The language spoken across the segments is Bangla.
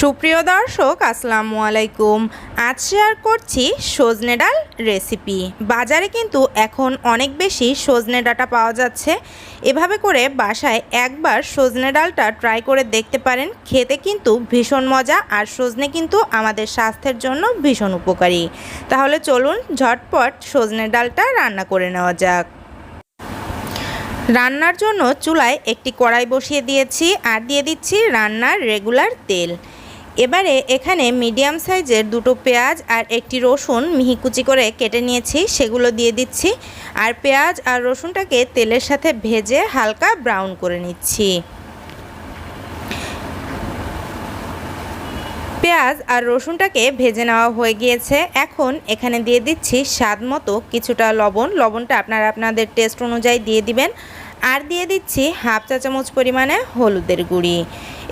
সুপ্রিয় দর্শক, আসসালামু আলাইকুম। আজ শেয়ার করছি সজনে ডাল রেসিপি বাজারে কিন্তু এখন অনেক বেশি সজনে ডাটা পাওয়া যাচ্ছে। এভাবে করে বাসায় একবার সজনে ডালটা ট্রাই করে দেখতে পারেন। খেতে কিন্তু ভীষণ মজা আর সজনে কিন্তু আমাদের স্বাস্থ্যের জন্য ভীষণ উপকারী। তাহলে চলুন ঝটপট সজনে ডালটা রান্না করে নেওয়া যাক। রান্নার জন্য চুলায় একটি কড়াই বসিয়ে দিয়েছি আর দিয়ে দিচ্ছি রান্নার রেগুলার তেল। এবারে এখানে মিডিয়াম সাইজের দুটো পেঁয়াজ আর একটি রসুন মিহিকুচি করে কেটে নিয়েছি, সেগুলো দিয়ে দিচ্ছি। আর পেঁয়াজ আর রসুনটাকে তেলের সাথে ভেজে হালকা ব্রাউন করে নিচ্ছি। পেঁয়াজ আর রসুনটাকে ভেজে নেওয়া হয়ে গিয়েছে। এখন এখানে দিয়ে দিচ্ছি স্বাদ মতো কিছুটা লবণ। লবণটা আপনারা আপনাদের টেস্ট অনুযায়ী দিয়ে দিবেন। আর দিয়ে দিচ্ছি হাফ চা চামচ পরিমাণে হলুদের গুঁড়ি।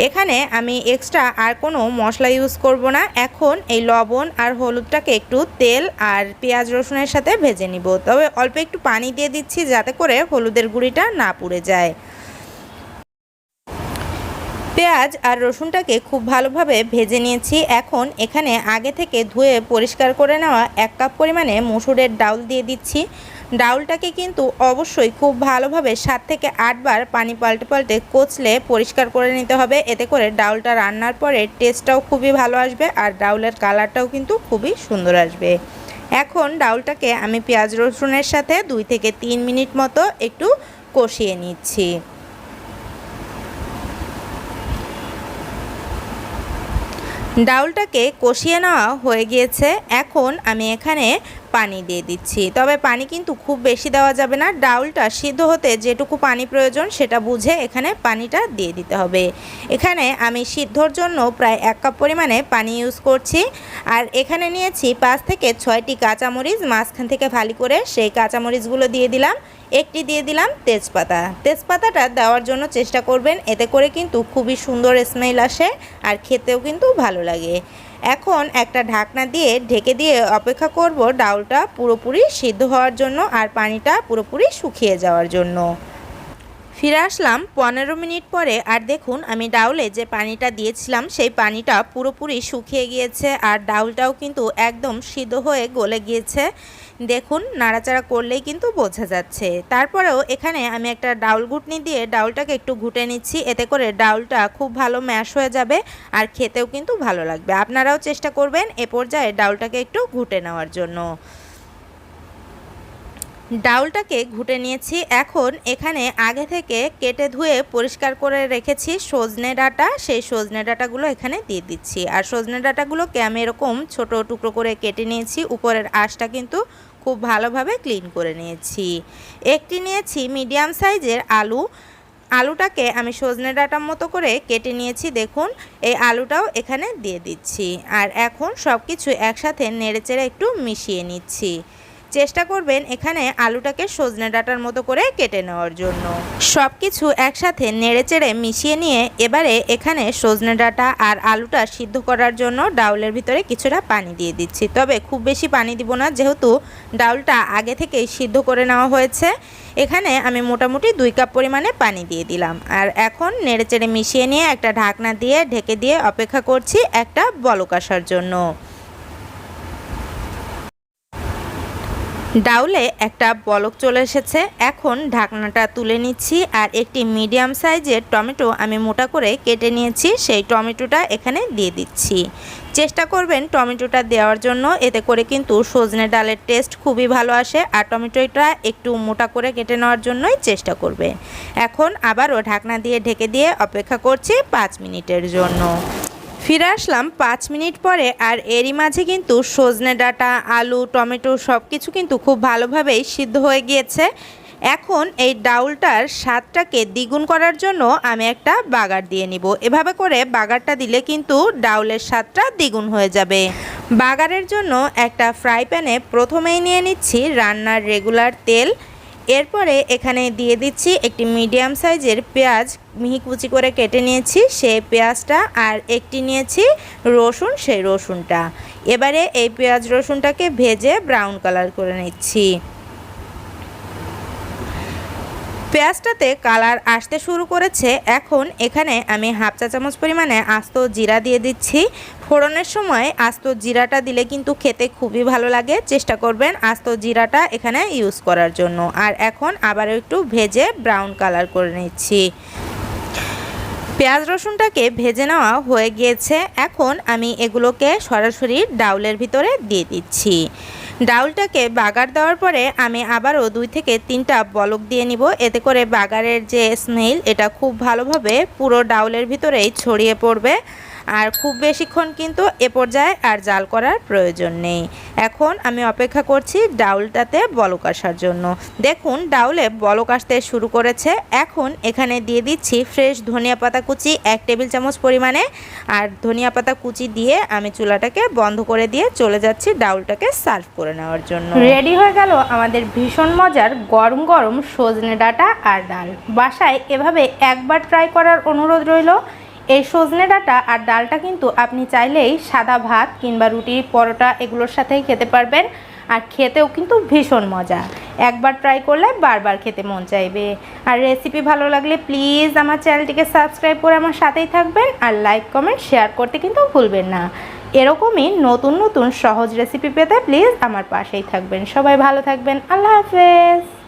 এখানে আমি এক্সট্রা আর কোনো মশলা ইউজ করব না। এখন এই লবণ আর হলুদটাকে একটু তেল আর পেঁয়াজ রসুনের সাথে ভেজে নিব। তবে অল্প একটু পানি দিয়ে দিচ্ছি যাতে করে হলুদের গুঁড়িটা না পুড়ে যায়। পেঁয়াজ আর রসুনটাকে খুব ভালোভাবে ভেজে নিয়েছি। এখন এখানে আগে থেকে ধুয়ে পরিষ্কার করে নেওয়া এক কাপ পরিমাণে মসুরের ডাউল দিয়ে দিচ্ছি। ডাউলটাকে কিন্তু অবশ্যই খুব ভালোভাবে সাত থেকে আটবার পানি পাল্টে পাল্টে কচলে পরিষ্কার করে নিতে হবে। এতে করে ডাউলটা রান্নার পরে টেস্টটাও খুবই ভালো আসবে আর ডাউলের কালারটাও কিন্তু খুবই সুন্দর আসবে। এখন ডাউলটাকে আমি পেঁয়াজ রসুনের সাথে দুই থেকে তিন মিনিট মতো একটু কষিয়ে নিচ্ছি। ডাউলটাকে কষিয়ে নেওয়া হয়ে গিয়েছে। এখন আমি এখানে পানি দিয়ে দিচ্ছি। তবে পানি কিন্তু খুব বেশি দেওয়া যাবে না। ডাউলটা সিদ্ধ হতে যেটুকু পানি প্রয়োজন সেটা বুঝে এখানে পানিটা দিয়ে দিতে হবে। এখানে আমি সিদ্ধর জন্য প্রায় এক কাপ পরিমাণে পানি ইউজ করছি। আর এখানে নিয়েছি পাঁচ থেকে ছয়টি কাঁচামরিচ। মাঝখান থেকে ফালি করে সেই কাঁচামরিচগুলো দিয়ে দিলাম। একটি দিয়ে দিলাম তেজপাতা। তেজপাতাটা দেওয়ার জন্য চেষ্টা করবেন। এতে করে কিন্তু খুবই সুন্দর স্মেল আসে আর খেতেও কিন্তু ভালো লাগে। এখন একটা ঢাকনা দিয়ে ঢেকে দিয়ে অপেক্ষা করব ডাউলটা পুরোপুরি সিদ্ধ হওয়ার জন্য আর পানিটা পুরোপুরি শুকিয়ে যাওয়ার জন্য। ফিরে আসলাম পনেরো মিনিট পরে আর দেখুন আমি ডাউলে যে পানিটা দিয়েছিলাম সেই পানিটা পুরোপুরি শুকিয়ে গিয়েছে আর ডাউলটাও কিন্তু একদম সিদ্ধ হয়ে গলে গিয়েছে। দেখুন, নাড়াচাড়া করলেই কিন্তু বোঝা যাচ্ছে। তারপরেও এখানে আমি একটা ডাউল ঘুটনি দিয়ে ডাউলটাকে একটু ঘুটে নিচ্ছি। এতে করে ডাউলটা খুব ভালো ম্যাশ হয়ে যাবে আর খেতেও কিন্তু ভালো লাগবে। আপনারাও চেষ্টা করবেন এ পর্যায়ে ডাউলটাকে একটু ঘুটে নেওয়ার জন্য। ডাউলটাকে ঘুটে নিয়েছি। এখন এখানে আগে থেকে কেটে ধুয়ে পরিষ্কার করে রেখেছি সজনে ডাটা। সেই সজনে ডাটাগুলো এখানে দিয়ে দিচ্ছি। আর সজনে ডাটাগুলোকে আমি এরকম ছোট টুকরো করে কেটে নিয়েছি, উপরের আঁশটা কিন্তু খুব ভালোভাবে ক্লিন করে নিয়েছি। একটি নিয়েছি মিডিয়াম সাইজের আলু। আলুটাকে আমি সজনে ডাটার মতো করে কেটে নিয়েছি, দেখুন। এই আলুটাও এখানে দিয়ে দিচ্ছি। আর এখন সব কিছু একসাথে নেড়েচেড়ে একটু মিশিয়ে নিচ্ছি। চেষ্টা করবেন এখানে আলুটাকে সজনে ডাটার মতো করে কেটে নেওয়ার জন্য। সব কিছু একসাথে নেড়েচেড়ে মিশিয়ে নিয়ে এবারে এখানে সজনে ডাটা আর আলুটা সিদ্ধ করার জন্য ডাউলের ভিতরে কিছুটা পানি দিয়ে দিচ্ছি। তবে খুব বেশি পানি দিব না, যেহেতু ডাউলটা আগে থেকেই সিদ্ধ করে নেওয়া হয়েছে। এখানে আমি মোটামুটি দুই কাপ পরিমাণে পানি দিয়ে দিলাম। আর এখন নেড়েচেড়ে মিশিয়ে নিয়ে একটা ঢাকনা দিয়ে ঢেকে দিয়ে অপেক্ষা করছি একটা বলক আসার জন্য। ডাউলে একটা বলক চলে এসেছে। এখন ঢাকনাটা তুলে নিচ্ছি আর একটি মিডিয়াম সাইজের টমেটো আমি মোটা করে কেটে নিয়েছি, সেই টমেটোটা এখানে দিয়ে দিচ্ছি। চেষ্টা করবেন টমেটোটা দেওয়ার জন্য, এতে করে কিন্তু সজনে ডালের টেস্ট খুবই ভালো আসে আর টমেটোটা একটু মোটা করে কেটে নেওয়ার জন্যই চেষ্টা করবে এখন আবারও ঢাকনা দিয়ে ঢেকে দিয়ে অপেক্ষা করছি পাঁচ মিনিটের জন্য। ফিরে আসলাম পাঁচ মিনিট পরে আর এরই মাঝে কিন্তু সজনে ডাঁটা, আলু, টমেটো সব কিছু কিন্তু খুব ভালোভাবেই সিদ্ধ হয়ে গিয়েছে। এখন এই ডাউলটার স্বাদটাকে দ্বিগুণ করার জন্য আমি একটা বাগার দিয়ে নিব। এভাবে করে বাগারটা দিলে কিন্তু ডাউলের স্বাদটা দ্বিগুণ হয়ে যাবে। বাগারের জন্য একটা ফ্রাই প্যানে প্রথমেই নিয়ে নিচ্ছি রান্নার রেগুলার তেল। এরপরে এখানে দিয়ে দিচ্ছি একটি মিডিয়াম সাইজের পেঁয়াজ। মিহি কুচি করে কেটে নিয়েছি, সেই পেঁয়াজটা, আর একটি নিয়েছি রসুন, সেই রসুনটা। এবারে এই পেঁয়াজ রসুনটাকে ভেজে ব্রাউন কালার করে নিচ্ছি। পেঁয়াজটাতে কালার আসতে শুরু করেছে। এখন এখানে আমি হাফ চা চামচ পরিমাণে আস্ত জিরা দিয়ে দিচ্ছি। ফোড়নের সময় আস্ত জিরাটা দিলে কিন্তু খেতে খুবই ভালো লাগে। চেষ্টা করবেন আস্ত জিরাটা এখানে ইউজ করার জন্য। আর এখন আবার একটু ভেজে ব্রাউন কালার করে নিচ্ছি। পেঁয়াজ রসুনটাকে ভেজে নেওয়া হয়ে গিয়েছে। এখন আমি এগুলোকে সরাসরি ডাউলের ভিতরে দিয়ে দিচ্ছি। ডাউলটাকে বাগার দেওয়ার পরে আমি আবারও দুই থেকে তিনটা বলক দিয়ে নিব। এতে করে বাগারের যে স্মেল এটা খুব ভালোভাবে পুরো ডাউলের ভিতরেই ছড়িয়ে পড়বে। আর খুব বেশিক্ষণ কিন্তু এ পর্যায়ে আর জাল করার প্রয়োজন নেই। এখন আমি অপেক্ষা করছি ডাউলটাতে বলক আসার জন্য। দেখুন, ডাউলে বলক আসতে শুরু করেছে। এখন এখানে দিয়ে দিচ্ছি ফ্রেশ ধনিয়া পাতা কুচি এক টেবিল চামচ পরিমাণে। আর ধনিয়া পাতা কুচি দিয়ে আমি চুলাটাকে বন্ধ করে দিয়ে চলে যাচ্ছি ডাউলটাকে সার্ভ করে নেওয়ার জন্য। রেডি হয়ে গেল আমাদের ভীষণ মজার গরম গরম সজনে ডাঁটা আর ডাল। বাসায় এভাবে একবার ট্রাই করার অনুরোধ রইল। এই সজনে ডাঁটা আর ডালটা কিন্তু আপনি চাইলেই সাদা ভাত কিংবা রুটি পরোটা এগুলোর সাথেই খেতে পারবেন। আর খেতেও কিন্তু ভীষণ মজা। একবার ট্রাই করলে বারবার খেতে মন চাইবে। আর রেসিপি ভালো লাগলে প্লিজ আমার চ্যানেলটিকে সাবস্ক্রাইব করে আমার সাথেই থাকবেন আর লাইক কমেন্ট শেয়ার করতে কিন্তু ভুলবেন না। এরকমই নতুন নতুন সহজ রেসিপি পেতে প্লিজ আমার পাশেই থাকবেন। সবাই ভালো থাকবেন। আল্লাহ হাফেজ।